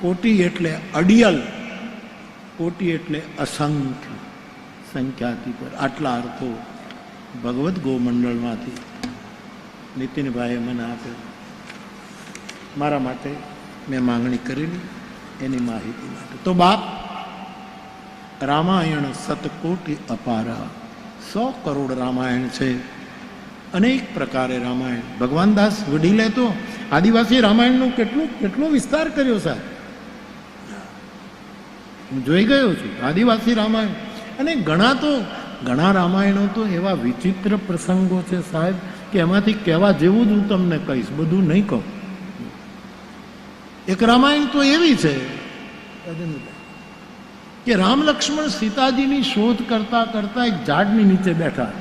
કોટી એટલે અડિયલ, કોટી એટલે અસંખ્ય સંખ્યાથી પર આટલા અર્થો ભગવદ્ ગોમંડળમાંથી નીતિનભાઈએ મને આપેલ મારા માટે મેં માંગણી કરેલી, એની માહિતી માટે. તો બાપ, રામાયણ સતકોટી અપારા. સો કરોડ રામાયણ છે. અનેક પ્રકારે રામાયણ. ભગવાન દાસ વડીલે તો આદિવાસી રામાયણનું કેટલું કેટલો વિસ્તાર કર્યો સાહેબ? હું જોઈ ગયો છું, આદિવાસી રામાયણ. અને ઘણા તો, ઘણા રામાયણો તો એવા વિચિત્ર પ્રસંગો છે સાહેબ, કે એમાંથી કહેવા જેવું જ હું તમને કહીશ, બધું નહીં કહું. એક રામાયણ તો એવી છે, કે રામ લક્ષ્મણ સીતાજીની શોધ કરતા કરતા એક ઝાડની નીચે બેઠા.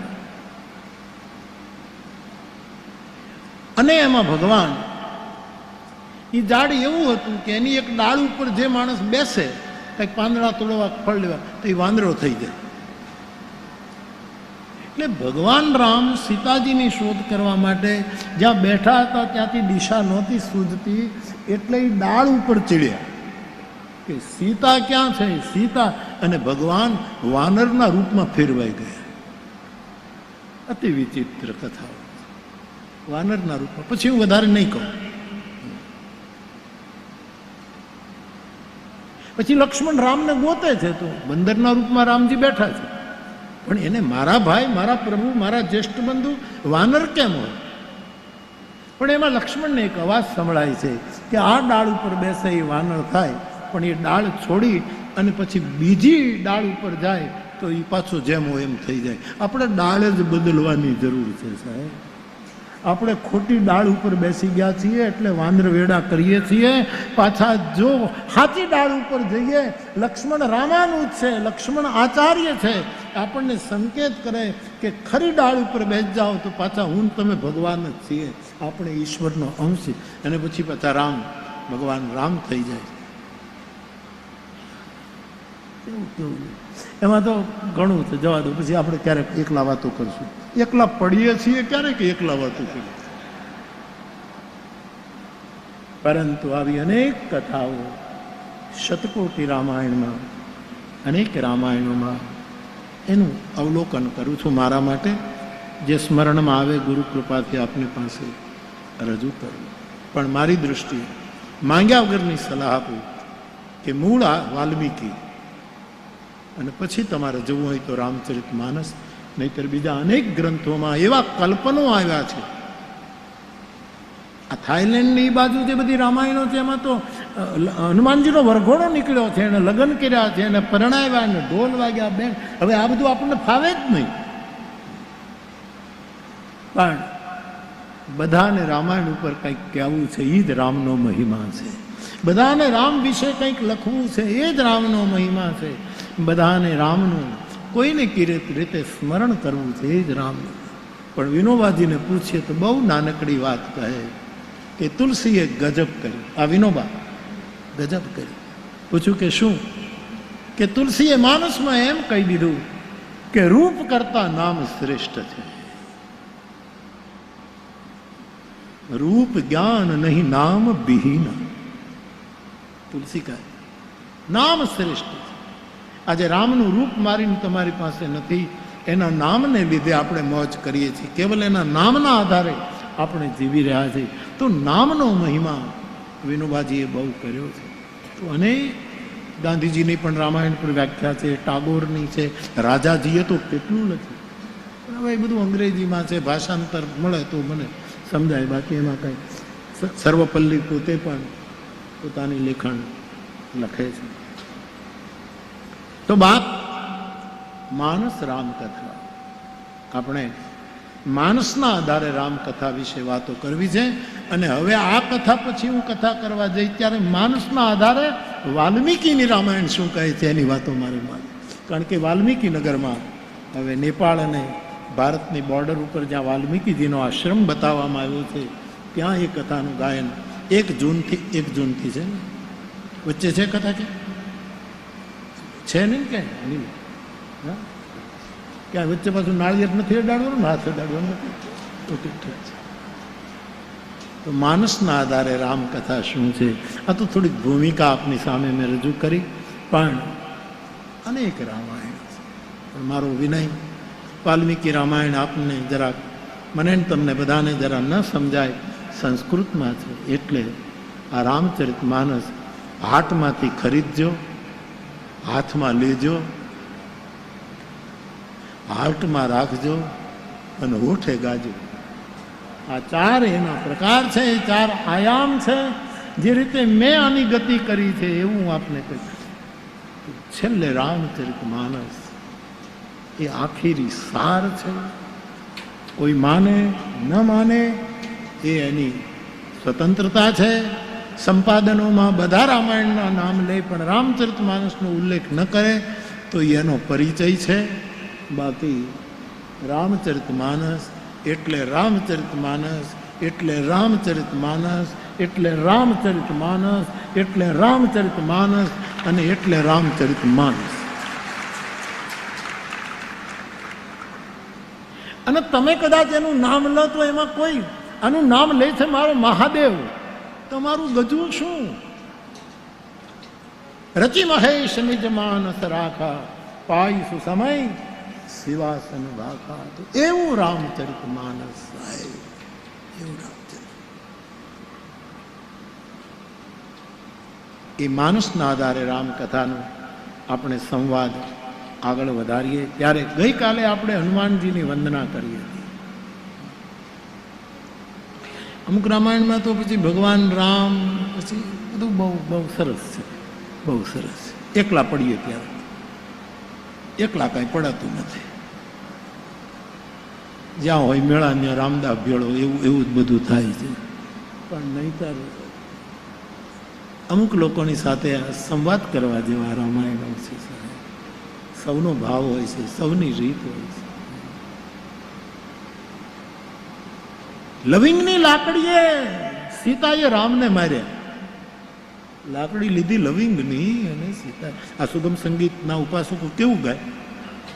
અને એમાં ભગવાન, એ ઝાડ એવું હતું કે એની એક ડાળ ઉપર જે માણસ બેસે કંઈક પાંદડા તોડવા ફળ લેવા, તો એ વાંદરો થઈ જાય. એટલે ભગવાન રામ સીતાજીની શોધ કરવા માટે જ્યાં બેઠા હતા, ત્યાંથી દિશા નહોતી સૂઝતી, એટલે એ ડાળ ઉપર ચડ્યા. કે સીતા ક્યાં છે? સીતા અને ભગવાન વાનરના રૂપમાં ફેરવાઈ ગયા. અતિ વિચિત્ર કથાઓ. વાનરના રૂપમાં. પછી હું વધારે નહીં કહું. પછી લક્ષ્મણ રામને ગોતે છે તો બંદરના રૂપમાં રામજી બેઠા છે. પણ એને મારા ભાઈ, મારા પ્રભુ, મારા જ્યેષ્ઠ બંધુ વાનર કેમ હોય? પણ એમાં લક્ષ્મણને એક અવાજ સંભળાય છે કે આ ડાળ ઉપર બેસે એ વાનર થાય, પણ એ ડાળ છોડી અને પછી બીજી ડાળ ઉપર જાય તો એ પાછો જેમ હોય એમ થઈ જાય. આપણે ડાળ જ બદલવાની જરૂર છે સાહેબ. આપણે ખોટી ડાળ ઉપર બેસી ગયા છીએ એટલે વાંદર વેડા કરીએ છીએ. પાછા જો સાચી ડાળ ઉપર જઈએ, લક્ષ્મણ રામાનું જ છે, લક્ષ્મણ આચાર્ય છે, આપણને સંકેત કરે કે ખરી ડાળ ઉપર બેસ જાઓ તો પાછા હું તમે ભગવાન જ છીએ. આપણે ઈશ્વરનો અંશ અને પછી પાછા રામ, ભગવાન રામ થઈ જાય. એમાં તો ઘણું છે. જવા દો. પછી આપણે ક્યારેક એકલા વાતો કરશું. એકલા પડીએ છીએ ક્યારેક એકલા વાતો છે પરંતુ આવી અનેક કથાઓ શતકોટી રામાયણમાં, અનેક રામાયણોમાં એનું અવલોકન કરું છું મારા માટે, જે સ્મરણમાં આવે ગુરુ કૃપાથી આપની પાસે રજૂ કરું. પણ મારી દૃષ્ટિએ માંગ્યા વગરની સલાહ આપું કે મૂળ આ વાલ્મીકી, અને પછી તમારે જવું હોય તો રામચરિત માનસ નહીતર બીજા અનેક ગ્રંથોમાં એવા કલ્પનો આવ્યા છે. આ થાઈલેન્ડની બાજુ જે બધી રામાયણો છે, એમાં તો હનુમાનજીનો વરઘોડો નીકળ્યો છે, એને લગ્ન કર્યા છે, એને પરણાવ્યા, એને ઢોલ વાગ્યા, બેન. હવે આ બધું આપણને ફાવે જ નહીં. પણ બધાને રામાયણ ઉપર કંઈક કહેવું છે એ જ રામનો મહિમા છે. બધાને રામ વિશે કંઈક લખવું છે, એ જ રામનો મહિમા છે. બધાને રામનું કોઈને કિરીત રીતે સ્મરણ કરવું છે એ જ રામનું પણ વિનોબાજીને પૂછીએ તો બહુ નાનકડી વાત કહે કે તુલસીએ ગજબ કરી. આ વિનોબા ગજબ કરી. પૂછ્યું કે શું? કે તુલસીએ માનસમાં એમ કહી દીધું કે રૂપ કરતા નામ શ્રેષ્ઠ છે. રૂપ જ્ઞાન નહીં, નામ વિહીન. તુલસી કહે, નામ શ્રેષ્ઠ. છે આજે રામનું રૂપ મારીને તમારી પાસે નથી. એના નામને લીધે આપણે મોજ કરીએ છીએ. કેવલ એના નામના આધારે આપણે જીવી રહ્યા છીએ. તો નામનો મહિમા વિનોબાજીએ બહુ કર્યો છે. તો અને ગાંધીજીની પણ રામાયણ પર વ્યાખ્યા છે, ટાગોરની છે, રાજાજીએ તો કેટલું લખ્યું. પણ હવે એ બધું અંગ્રેજીમાં છે, ભાષાંતર મળે તો મને સમજાય. બાકી એમાં કંઈ. સર્વપલ્લી પોતે પણ પોતાની લેખણ લખે છે. તો બાપ? માનસ રામકથા. આપણે માણસના આધારે રામકથા વિશે વાતો કરવી છે અને હવે આ કથા પછી હું કથા કરવા જઈ ત્યારે માણસના આધારે વાલ્મીકીની રામાયણ શું કહે છે એની વાતો મારે માની કારણ કે વાલ્મીકી નગરમાં હવે નેપાળ અને ભારતની બોર્ડર ઉપર જ્યાં વાલ્મીકીજીનો આશ્રમ બતાવવામાં આવ્યો છે, ત્યાં એ કથાનું ગાયન એક જૂનથી એક જૂનથી છે વચ્ચે છે કથા કે? છે નહીં ક્યાંય? અનિલ હા? ક્યાં વચ્ચે પાછું નાળિયેર નથી અડાડવાનું? ને હાથ અડાડવાનું નથી. ઓકે, ઠીક છે. તો માનસના આધારે રામકથા શું છે? આ તો થોડીક ભૂમિકા આપની સામે મેં રજૂ કરી, પણ અનેક રામાયણ પણ મારો વિનય, વાલ્મીકી રામાયણ આપને જરા મને તમને બધાને જરા ન સમજાય, સંસ્કૃતમાં છે એટલે આ રામચરિત માનસ હાટમાંથી ખરીદજો હાથમાં લેજો, હાર્ટમાં રાખજો અને હોઠે ગાજો. આ ચાર એના પ્રકાર છે, એ ચાર આયામ છે, જે રીતે મેં આની ગતિ કરી છે એવું આપને કહ્યું છેલ્લે રામચરિત માનસ, એ આખીરી સાર છે. કોઈ માને, ન માને, એ એની સ્વતંત્રતા છે. સંપાદનોમાં બધા રામાયણના નામ લે, પણ રામચરિત માનસનો ઉલ્લેખ ન કરે, તો એનો પરિચય છે. બાકી રામચરિત માનસ એટલે રામચરિત માનસ એટલે રામચરિત માનસ એટલે રામચરિત માનસ એટલે રામચરિત માનસ અને એટલે રામચરિત માનસ અને તમે કદાચ એનું નામ લો તો એમાં કોઈ, આનું નામ લે છે મારો મહાદેવ. તમારું ગજવું શું? રચિ મહેશ નિજમાન રાખા પાઈસુ સમય શિવાસન રાખા એવું રામચરિત માનસ સાહેબ. એવું એ માનસના આધારે રામકથાનો આપણે સંવાદ આગળ વધારીએ. ત્યારે ગઈકાલે આપણે હનુમાનજીની વંદના કરી હતી અમુક રામાયણમાં તો પછી ભગવાન રામ, પછી બધું બહુ બહુ સરસ છે. બહુ સરસ છે. એકલા પડીએ ત્યારે. એકલા કાંઈ પડાતું નથી. જ્યાં હોય મેળા, ત્યાં રામદાસ ભેળો, એવું એવું જ બધું થાય છે. પણ નહીતર અમુક લોકોની સાથે સંવાદ કરવા જેવા રામાયણો છે સૌનો ભાવ હોય છે, સૌની રીત હોય છે. લવિંગની લાકડીએ સીતાએ રામને માર્યા. લાકડી લીધી લવિંગની અને સીતા. આ સુગમ સંગીતના ઉપાસકો કેવું ગાય?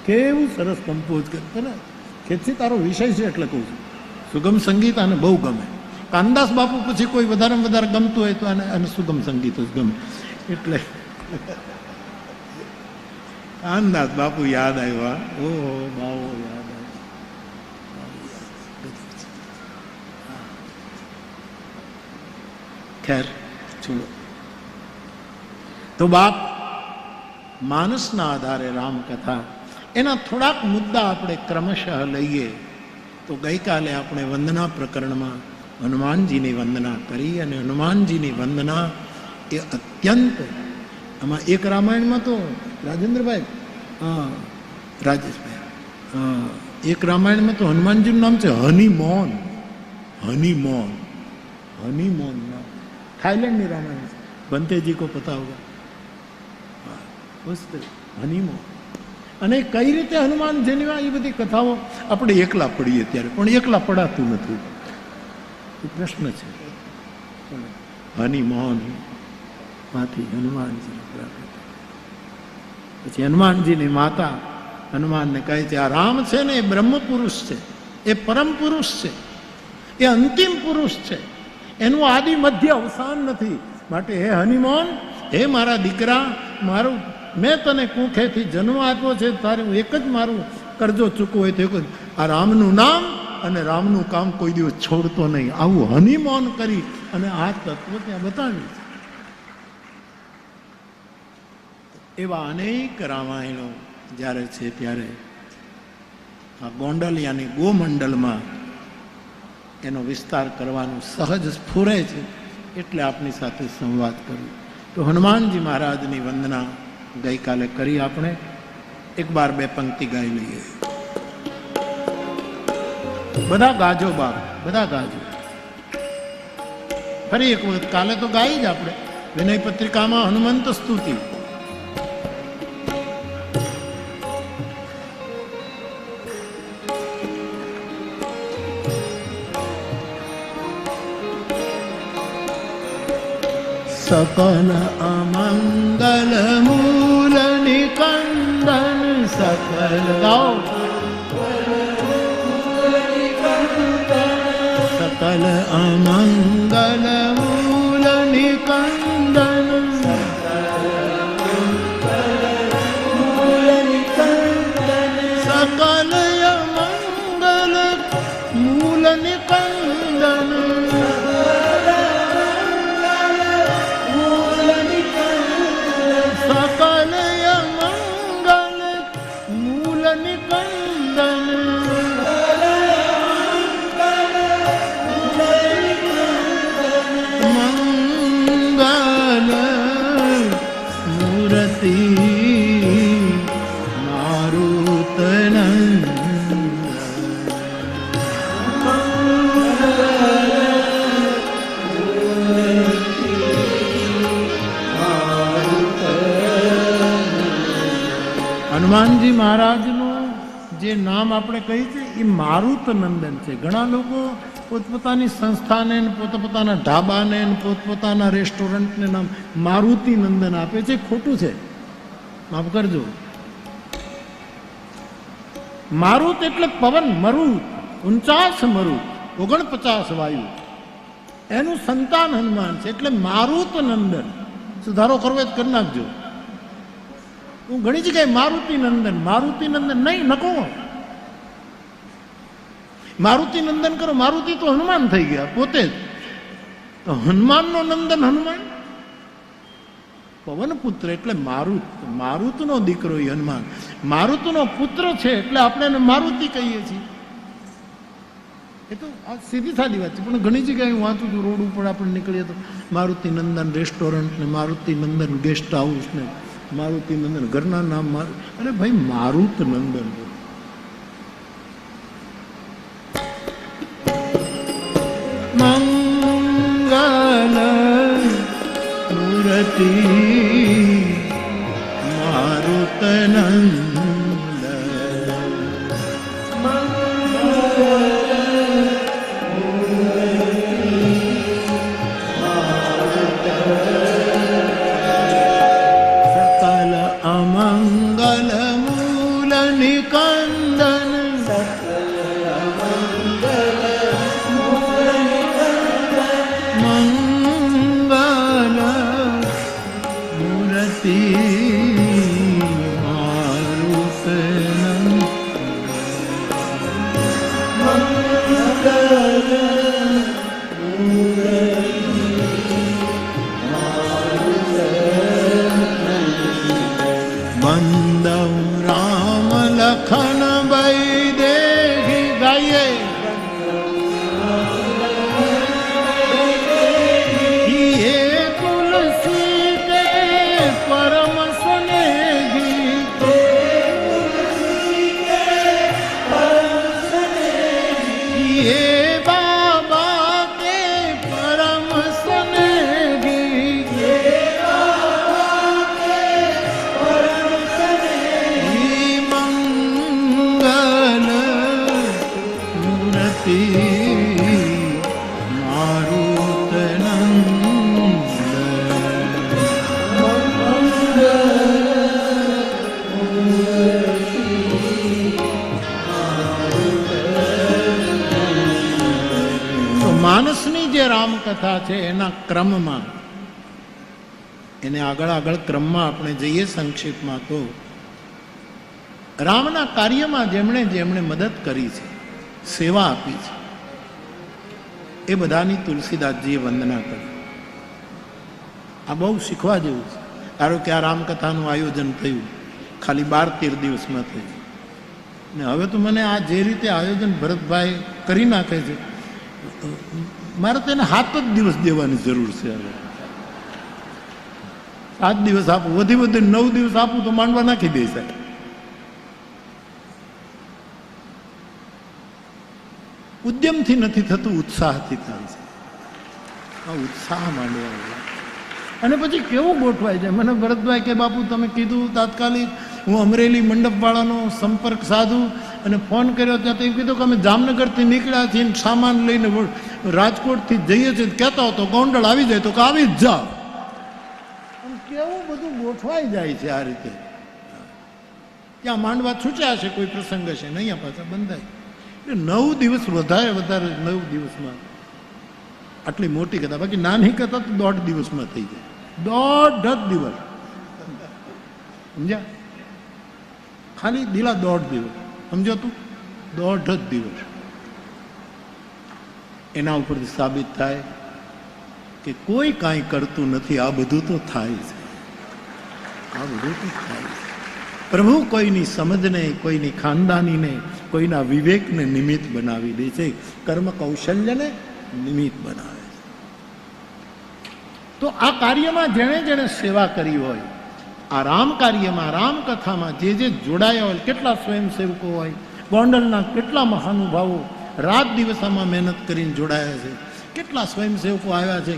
કેવું સરસ કમ્પોઝ કરે. ને ખેતથી તારો વિષય છે એટલે કહું છું. સુગમ સંગીત આને બહુ ગમે. કાનદાસ બાપુ પછી કોઈ વધારે વધારે ગમતું હોય તો આને અને સુગમ સંગીત જ ગમે. એટલે કાનદાસ બાપુ યાદ આવ્યા. ઓહો બાવો યાદ આવ્યા ખેર છોડો તો બાપ, માનસના આધારે રામકથા, એના થોડાક મુદ્દા આપણે ક્રમશઃ લઈએ. તો ગઈકાલે આપણે વંદના પ્રકરણમાં હનુમાનજીની વંદના કરી અને હનુમાનજીની વંદના એ અત્યંત, આમાં એક રામાયણમાં તો રાજેન્દ્રભાઈ, હા, રાજેશભાઈ, હા, એક રામાયણમાં તો હનુમાનજીનું નામ છે હનીમોન હનીમોન હનીમોન નામ में છે બંતેજી કો પતા હોગા હા, મસ્ત હનીમો અને કઈ રીતે હનુમાન જેની એ બધી કથાઓ આપણે એકલા પડીએ ત્યારે પણ એકલા પડાતું નથી એ પ્રશ્ન છે હનીમોહનમાંથી હનુમાનજી પ્રાપ્ત પછી હનુમાનજીની માતા હનુમાનને કહે છે આ રામ છે ને એ બ્રહ્મ પુરુષ છે એ પરમ પુરુષ છે એ અંતિમ પુરુષ છે એનું આદિ મધ્ય અવસાન નથી. માટે હે હનીમોન, હે મારા દીકરા, મારું, મેં તને કુંખેથી જન્મ આપ્યો છે, તારે હું એક જ મારું કરજો ચૂકવો હોય તો આ રામનું નામ અને રામનું કામ કોઈ દિવસ છોડતો નહીં. આવું હનીમોન કરી અને આ તત્વ ત્યાં બતાવ્યું એવા અનેક રામાયણો જ્યારે છે ત્યારે આ ગોંડલિયાની ગોમંડલમાં એનો વિસ્તાર કરવાનું સહજ સ્ફુરે છે એટલે આપની સાથે સંવાદ કર્યો તો હનુમાનજી મહારાજની વંદના ગઈકાલે કરી આપણે. એક બાર બે પંક્તિ ગાઈ લઈએ. બધા ગાજો બાપ, બધા ગાજો. ફરી એક વખત કાલે તો ગાઈ જ આપણે. વિનય પત્રિકામાં હનુમંત સ્તુતિ. સકલ અમંગલ મૂલ નિકંદન સકલ સકલ અમંગલ મૂલ એ તો નંદન છે. ઘણા લોકો પોતપોતાની સંસ્થાને પોતપોતાના ઢાબાને પોતપોતાના રેસ્ટોરન્ટને નામ મારુતિ નંદન આપે છે. ખોટું છે. માફ કરજો. મારુત એટલે પવન, મરુત. ઉંચાસ મરુત. ઓગણપચાસ વાયુ. એનું સંતાન હનુમાન છે. એટલે મારુત નંદન સુધારો કરવો કરી નાખજો. હું ઘણી જગ્યાએ મારુતિ નંદન મારુતિ નંદન નહીં, નકો. મારુતિ નંદન કરો, મારુતિ તો હનુમાન થઈ ગયા, પોતે જ. તો હનુમાનનો નંદન હનુમાન? પવન પુત્ર એટલે મારુત, મારુતનો દીકરો એ હનુમાન. મારુતનો પુત્ર છે એટલે આપણે એને મારુતિ કહીએ છીએ. એ તો આ સીધી સાદી વાત છે, પણ ઘણી જગ્યાએ હું વાંચું છું, રોડ ઉપર આપણે નીકળીએ તો મારુતિ નંદન રેસ્ટોરન્ટ ને મારુતિ નંદન ગેસ્ટ હાઉસ ને મારુતિ નંદન, ઘરના નામ મારુ અરે ભાઈ મારુત નંદન मङ्गल पुरति मारुतनम् રામકથા છે એના ક્રમમાં. એને આગળ આગળ ક્રમમાં આપણે જઈએ સંક્ષિપ્તમાં તો. રામના કાર્યમાં જેમણે જેમણે મદદ કરી છે, સેવા આપી છે, એ બધાની તુલસીદાસજીએ વંદના કરી. આ બહુ શીખવા જેવું છે. ધારો કે આ રામકથાનું આયોજન થયું, ખાલી બાર તેર દિવસમાં થયું ને હવે તો મને આ જે રીતે આયોજન ભરતભાઈ કરી નાખે છે મારે તેને સાત જ દિવસ દેવાની જરૂર છે હવે. સાત દિવસ આપું, વધી વધી નવ દિવસ આપું તો માંડવા નાખી દે સાહેબ. ઉદ્યમથી નથી થતું, ઉત્સાહથી થાય છે. આ ઉત્સાહ માંડવા અને પછી કેવું ગોઠવાય છે? મને ભરતભાઈ કે, બાપુ, તમે કીધું તાત્કાલિક હું અમરેલી મંડપવાળાનો સંપર્ક સાધું અને ફોન કર્યો ત્યાં તો એમ કીધું કે અમે જામનગરથી નીકળ્યા છીએ સામાન લઈને રાજકોટથી જઈએ છીએ કહેતા હો તો ગોંડલ આવી જાય તો કે આવી જ જાઓ. આમ કેવું બધું ગોઠવાઈ જાય છે આ રીતે? ત્યાં માંડવા છૂટ્યા છે કોઈ પ્રસંગ હશે ને અહીંયા પાછા બંધાય. એટલે નવ દિવસ વધારે વધારે નવ દિવસમાં આટલી મોટી કથા. બાકી નાની કથા તો દોઢ દિવસમાં થઈ જાય. દોઢ જ દિવસ. સમજ્યા? ખાલી દિલા દોઢ દિવસ. સમજો તું? દોઢ જ દિવસ. એના ઉપરથી સાબિત થાય કે કોઈ કાંઈ કરતું નથી. આ બધું તો થાય છે આ બધું તો થાય છે પ્રભુ કોઈની સમજને, કોઈની ખાનદાનીને, કોઈના વિવેકને નિમિત્ત બનાવી દે છે. કર્મ કૌશલ્યને નિમિત્ત બનાવે છે. તો આ કાર્યમાં જેણે જેણે સેવા કરી હોય, આ રામ કાર્યમાં, રામ કથામાં જે જે જોડાયા હોય, કેટલા સ્વયંસેવકો હોય, ગોંડલના કેટલા મહાનુભાવો રાત દિવસ આમાં મહેનત કરીને જોડાયા છે. કેટલા સ્વયંસેવકો આવ્યા છે.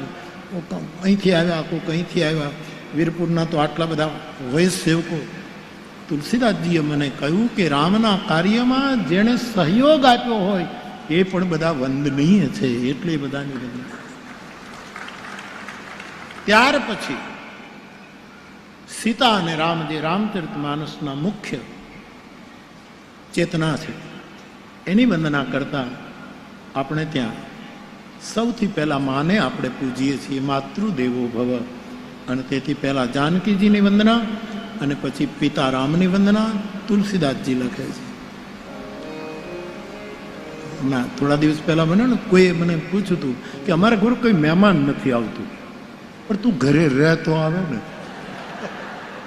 અહીંથી આવ્યા કોઈ અહીંથી આવ્યા. વીરપુરના તો આટલા બધા વયસ સેવકો તુલસીદાસજીએ મને કહ્યું કે રામના કાર્યમાં જેણે સહયોગ આપ્યો હોય, એ પણ બધા વંદનીય છે, એટલે બધાની વંદના ત્યાર પછી સીતા અને રામ, જે રામચરિત માનસના મુખ્ય ચેતના છે. એની વંદના કરતા આપણે ત્યાં સૌથી પહેલા માને આપણે પૂજીએ છીએ માતૃદેવો ભવ. અને તેથી પહેલા જાનકીજીની વંદના અને પછી પિતા રામની વંદના તુલસીદાસજી લખે છે. ના, થોડા દિવસ પહેલા મને ને કોઈએ મને પૂછ્યું હતું કે અમારા ઘર કોઈ મહેમાન નથી આવતું. પણ તું ઘરે રહેતો આવે ને.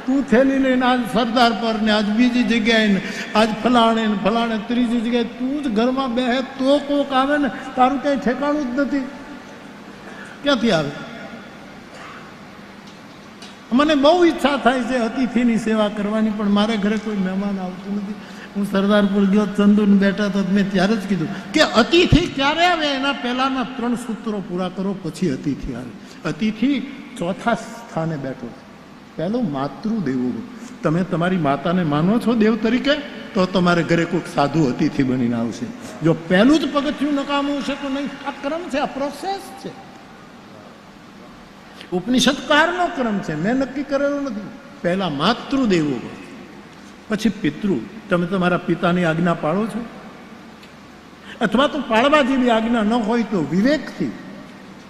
તું થેલી લઈને આજ સરદાર પર ને આજ બીજી જગ્યાએ ને આજ ફલાણે ને ફલાણે ત્રીજી જગ્યાએ તું જ ઘરમાં બેહે તો કોક આવે ને તારું ક્યાંય ઠેકાણું જ નથી. ક્યાંથી આવે? મને બહુ ઈચ્છા થાય છે અતિથિની સેવા કરવાની, પણ મારે ઘરે કોઈ મહેમાન આવતું નથી. હું સરદારપુર ગયો, ચંદુન બેઠા તો મેં ત્યારે જ કીધું કે અતિથિ ક્યારે આવે? એના પહેલાંના ત્રણ સૂત્રો પૂરા કરો, પછી અતિથિ આવે. અતિથિ ચોથા સ્થાને બેઠો છે. પહેલું માતૃદેવો. તમે તમારી માતાને માનો છો દેવ તરીકે, તો તમારે ઘરે કોઈક સાધુ અતિથિ બનીને આવશે. જો પહેલું જ પગથિયું નકામું છે તો નહીં, આ ક્રમ છે, આ પ્રોસેસ છે. ઉપનિષદ કારનો ક્રમ છે, મેં નક્કી કરેલો નથી. પહેલા માતૃદેવો. પછી પિતૃ. તમે તમારા પિતાની આજ્ઞા પાળો છો? અથવા તો પાળવા જેવી આજ્ઞા ન હોય તો વિવેકથી.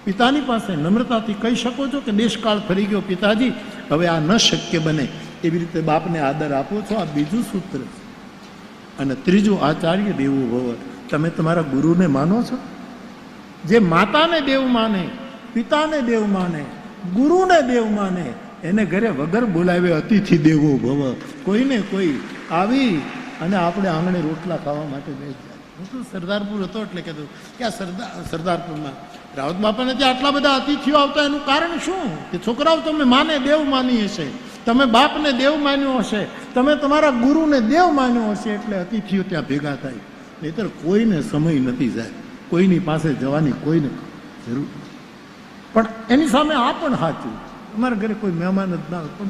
પિતાની પાસે નમ્રતાથી કહી શકો છો કે દેશકાળ ફરી ગયો. પિતાજી હવે આ ન શક્ય બને એવી રીતે બાપને આદર આપો છો. આ બીજું સૂત્ર. અને ત્રીજું આચાર્ય દેવો ભવ તમે તમારા ગુરુને માનો છો? જે માતાને દેવ માને, પિતાને દેવ માને, ગુરુને દેવ માને, એને ઘરે વગર બોલાવે અતિથિ દેવો ભવ. કોઈને કોઈ આવી અને આપણે આંગણે રોટલા ખાવા માટે બેસી હું તો સરદારપુર હતો એટલે કહેતો કે આ સરદાર સરદારપુરમાં રાવત બાપાને ત્યાં આટલા બધા અતિથિઓ આવતા, એનું કારણ શું? કે છોકરાઓ તમે માને, દેવ માની હશે. તમે બાપને દેવ માન્યો હશે. તમે તમારા ગુરુને દેવ માન્યો હશે એટલે અતિથિઓ ત્યાં ભેગા થાય. નહીતર કોઈને સમય નથી જાય. કોઈની પાસે જવાની કોઈને જરૂર પણ એની સામે આ પણ સાચું અમારા ઘરે કોઈ મહેમાન જ ના પણ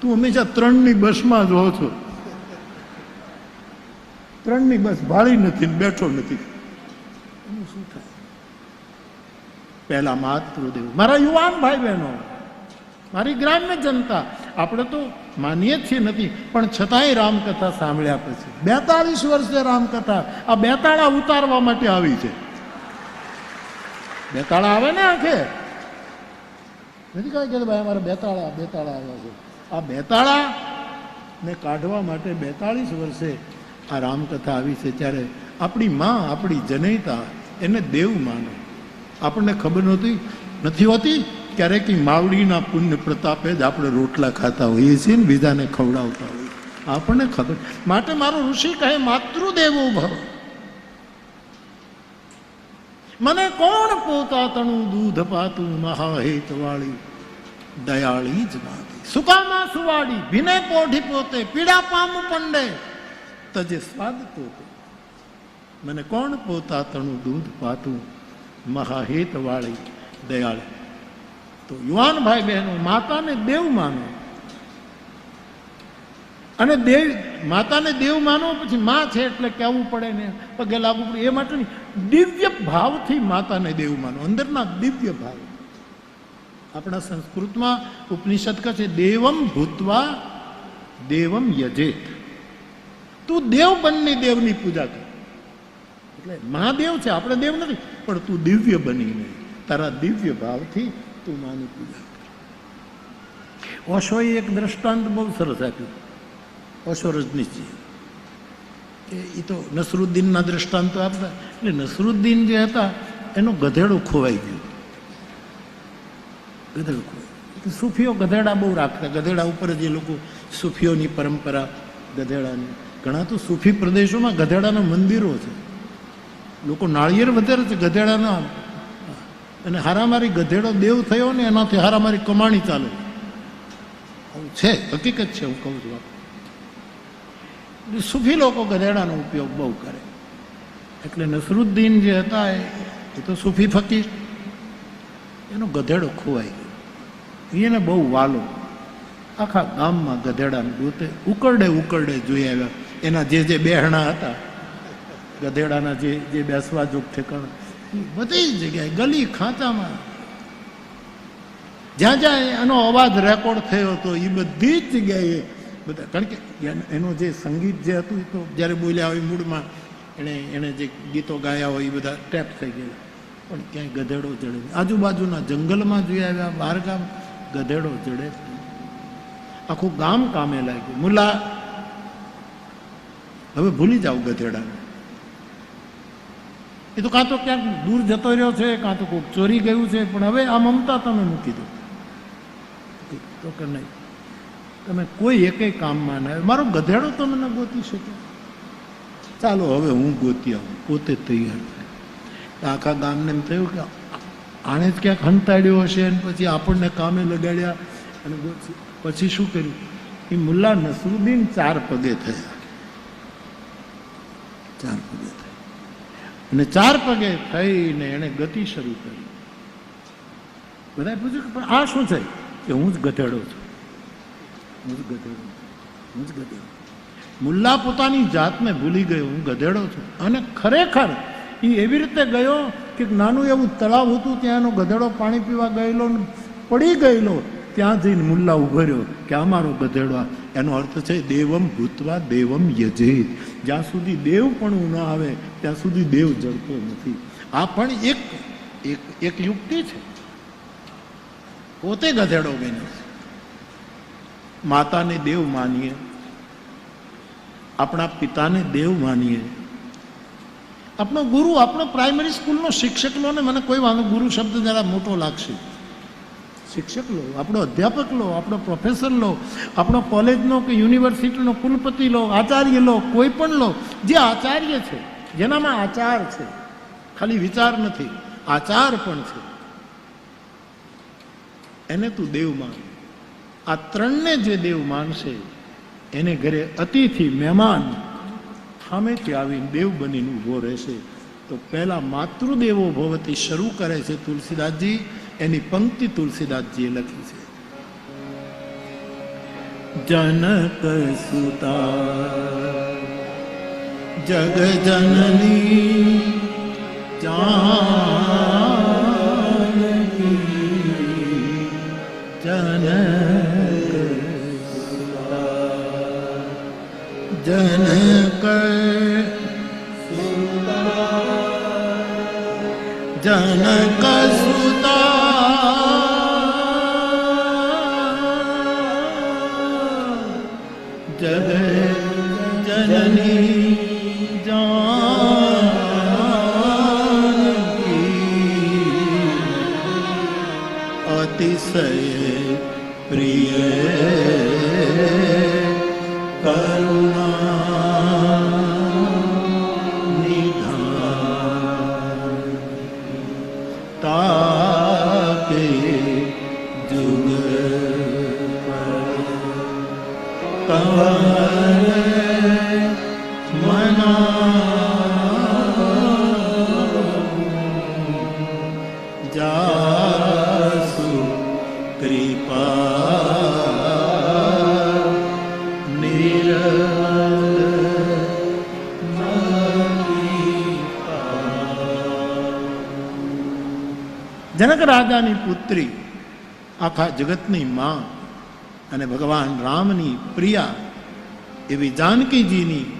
તું- હંમેશા ત્રણની બસમાં જ હો છો. ત્રણની બસ ભાળી નથી, બેઠો નથી. એનું શું થાય પહેલા માતૃદેવ. મારા યુવાન ભાઈ બહેનો મારી ગ્રામ્ય જનતા, આપણે તો માનીએ છીએ નથી, પણ છતાંય રામકથા સાંભળ્યા પછી. બેતાળીસ વર્ષે રામકથા, આ બેતાળા ઉતારવા માટે આવી છે. બેતાળા આવે ને આંખે? નથી કહે કે ભાઈ, અમારે બેતાળા બેતાળા આવ્યા છે. આ બેતાળા ને કાઢવા માટે બેતાળીસ વર્ષે આ રામકથા આવી છે ત્યારે આપણી માં, આપણી જનૈતા એને દેવ માને. આપણને ખબર નહોતી, નથી હોતી ક્યારેક માવડીના પુણ્ય પ્રતાપે જ આપણે રોટલા ખાતા હોઈએ છીએ ને બીજાને ખવડાવતા હોઈએ. આપણને ખબર. માટે મારો ઋષિ કહે, માતૃદેવો ભવ. મને કોણ પોતા તણું દૂધ પાતું મહાહેત વાળી દયાળી જ માતી સુકામાં સુવાડી, ભીને પોઢી પોતે પીડા પામું પંડે તજે સ્વાદ પોતે. મને કોણ પોતા તણું દૂધ પાતું? મહાહિત વાળી દયાળ. તો યુવાન ભાઈ બહેનો, માતાને દેવ માનો. અને દેવ, માતાને દેવ માનો પછી માં છે એટલે કહેવું પડે ને, પગે લાગવું પડે. એ માટે નહીં, દિવ્ય ભાવથી માતાને દેવ માનો. અંદરના દિવ્ય ભાવ. આપણા સંસ્કૃતમાં ઉપનિષદ કહે છે, દેવમ ભૂતવા, દેવમ યજેત. તું દેવ બનની દેવની પૂજા કર. એટલે મહાદેવ છે, આપણે દેવ નથી, પણ તું દિવ્ય બનીને, તારા દિવ્ય ભાવથી તું માની પૂજા કર. ઓશોએ એક દ્રષ્ટાંત બહુ સરસ આપ્યું. ઓશો રજનીશજી. કે એ તો નસરુદ્દીનના દ્રષ્ટાંતો આપતા, એટલે નસરુદ્દીન જે હતા, એનો ગધેડો ખોવાઈ ગયો. ગધેડો ખોવાઈ સૂફીઓ ગધેડા બહુ રાખતા, ગધેડા ઉપર જે લોકો સૂફીઓની પરંપરા, ગધેડાની. ઘણા તો સૂફી પ્રદેશોમાં ગધેડાના મંદિરો છે. લોકો નાળિયેર વધારે છે, ગધેડાના. અને હારામારી ગધેડો દેવ થયો ને એનાથી હારામારી કમાણી ચાલે આવું છે, હકીકત છે, હું કહું છું. સૂફી લોકો ગધેડાનો ઉપયોગ બહુ કરે. એટલે નસરુદ્દીન જે હતા એ એ તો સૂફી ફકીર. એનો ગધેડો ખોવાઈ ગયો. એને બહુ વાલો. આખા ગામમાં ગધેડાને ગોતે, ઉકરડે ઉકરડે જોઈ આવ્યા. એના જે જે બેહણા હતા, ગધેડાના જે જે બેસવા જોગ ઠેકાણા બધી જગ્યાએ, ગલી ખાંચામાં. જ્યાં જ્યાં એનો અવાજ રેકોર્ડ થયો હતો એ બધી જ જગ્યાએ, બધા, કારણ કે એન- જે સંગીત જે હતું એ તો જ્યારે બોલ્યા હોય મૂળમાં, એણે એણે જે ગીતો ગાયા હોય એ બધા ટેપ થઈ ગયેલા. પણ ક્યાંય ગધેડો જડે આજુબાજુના જંગલમાં જોઈ આવ્યા બહાર ગામ ગધેડો જડે આખું ગામ કામે લાગ્યું. મુલા હવે ભૂલી જાઓ ગધેડાને એ તો કાં તો ક્યાંક દૂર જતો રહ્યો છે, કાં તો કોઈક ચોરી ગયું છે, પણ હવે આ મમતા તમે મૂકી દો. તો કે નહીં. તમે કોઈ એકેય કામમાં ના મારો ગધેડો તમે ન ગોતી શકે. ચાલો હવે હું ગોતી આવું. પોતે તૈયાર થાય. આખા ગામને એમ થયું કે આણે જ ક્યાંક હંતાડ્યો હશે અને પછી આપણને કામે લગાડ્યા અને પછી શું કર્યું? એ મુલ્લા નસરુદ્દીન ચાર પગે થયા. ચાર પગે અને ચાર પગે થઈને એણે ગતિ શરૂ કરી. બધાએ પૂછ્યું કે પણ આ શું છે? કે હું જ ગધેડો છું. હું જ ગધેડો. હું જ ગધેડો મુલ્લા પોતાની જાતને ભૂલી ગયો. હું ગધેડો છું. અને ખરેખર એ એવી રીતે ગયો કે નાનું એવું તળાવ હતું ત્યાં એનો ગધેડો પાણી પીવા ગયેલો પડી ગયેલો. ત્યાં જઈને મુલ્લા ઊભો રહ્યો. કે અમારો ગધેડવા. એનો અર્થ છે, દેવમ ભૂતવા, દેવમ યજેત. જ્યાં સુધી દેવ પણ ન આવે, ત્યાં સુધી દેવ જડતો નથી. આ પણ એક એક એક યુક્તિ છે. પોતે ગધેડો બન્યો છે. માતાને દેવ માનીએ. આપણા પિતાને દેવ માનીએ. આપણો ગુરુ આપણો પ્રાઇમરી સ્કૂલનો શિક્ષકનો ને મને કોઈ વાંધો, ગુરુ શબ્દ જરા મોટો લાગશે. શિક્ષક લો આપણો અધ્યાપક લો આપણો પ્રોફેસર લો આપણો કોલેજનો કે યુનિવર્સિટીનો કુલપતિ લો આચાર્ય લો કોઈ પણ લો, જે આચાર્ય છે, જેનામાં આચાર છે, ખાલી વિચાર નથી, આચાર પણ છે. એને તું દેવ માન. આ ત્રણને જે દેવ માનશે, એને ઘરે અતિથિ, મહેમાન સામેથી આવીને દેવ બનીને ઊભો રહેશે. તો પહેલા માતૃદેવો ભવતી શરૂ કરે છે તુલસીદાસજી. એની પંક્તિ તુલસીદાસજીએ લખી છે. જનક સુતા જગ જનની જાનકી જનક જનક જગ જનની જાનકી અતિશય પ્રિય જનક રાજાની પુત્રી, આખા જગતની માં અને ભગવાન રામની પ્રિયા એવી જાનકીજીની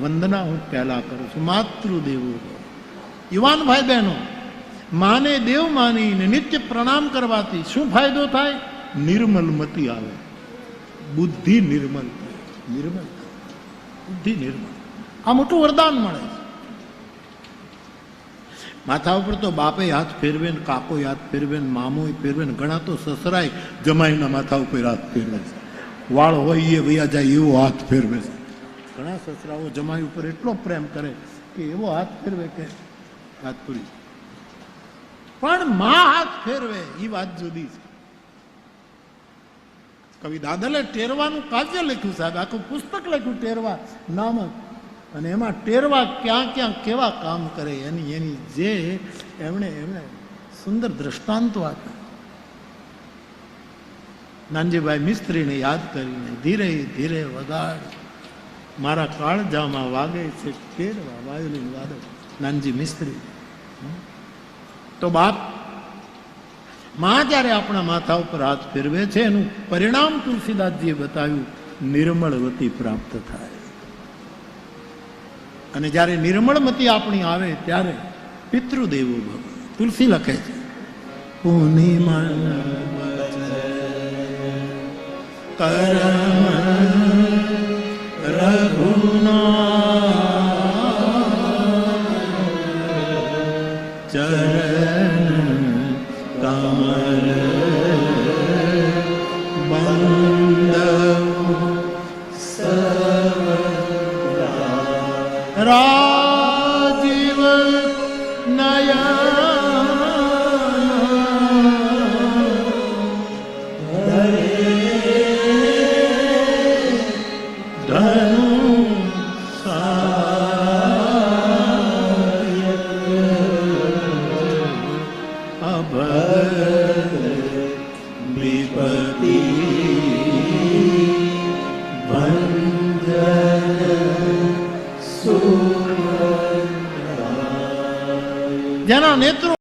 વંદના હું પહેલાં કરું છું. માતૃદેવો. યુવાન ભાઈ બહેનો માને દેવ માનીને નિત્ય પ્રણામ કરવાથી શું ફાયદો થાય? નિર્મલ મતી આવે. બુદ્ધિ નિર્મલ નિર્મલ બુદ્ધિ નિર્મલ. આ મોટું વરદાન મળે છે. માથા ઉપર તો બાપે હાથ ફેરવે ને કાકો હાથ ફેરવે ને મામો ફેરવે ને ઘણા તો સસરાય જમાઈના માથા ઉપર હાથ ફેરવે છે. વાળ હોય એ વૈયા જાય એવો હાથ ફેરવે છે. ઘણા સસરાઓ જમાઈ ઉપર એટલો પ્રેમ કરે કે એવો હાથ ફેરવે કે હાથ પૂરી પણ માં હાથ ફેરવે એ વાત જુદી છે. કવિ દાદલે ટેરવાનું કાવ્ય લખ્યું સાહેબ, આખું પુસ્તક લખ્યું ટેરવા નામક અને એમાં ટેરવા ક્યાં ક્યાં કેવા કામ કરે એની એની જે એમણે એમણે સુંદર દ્રષ્ટાંતો આપ્યા. નાનજીભાઈ મિસ્ત્રીને યાદ કરીને ધીરે ધીરે વગાડ. મારા કાળજામાં વાગે છે ટેરવા, વાયોલિન વાદળ. નાનજી મિસ્ત્રી. તો બાપ, માં જ્યારે આપણા માથા ઉપર હાથ ફેરવે છે, એનું પરિણામ તુલસીદાસજીએ બતાવ્યું નિર્મળવતી પ્રાપ્ત થાય. અને જ્યારે નિર્મળમતી આપણી આવે ત્યારે પિતૃદેવો ભવ. તુલસી લખે છે. પૂર્ણિમા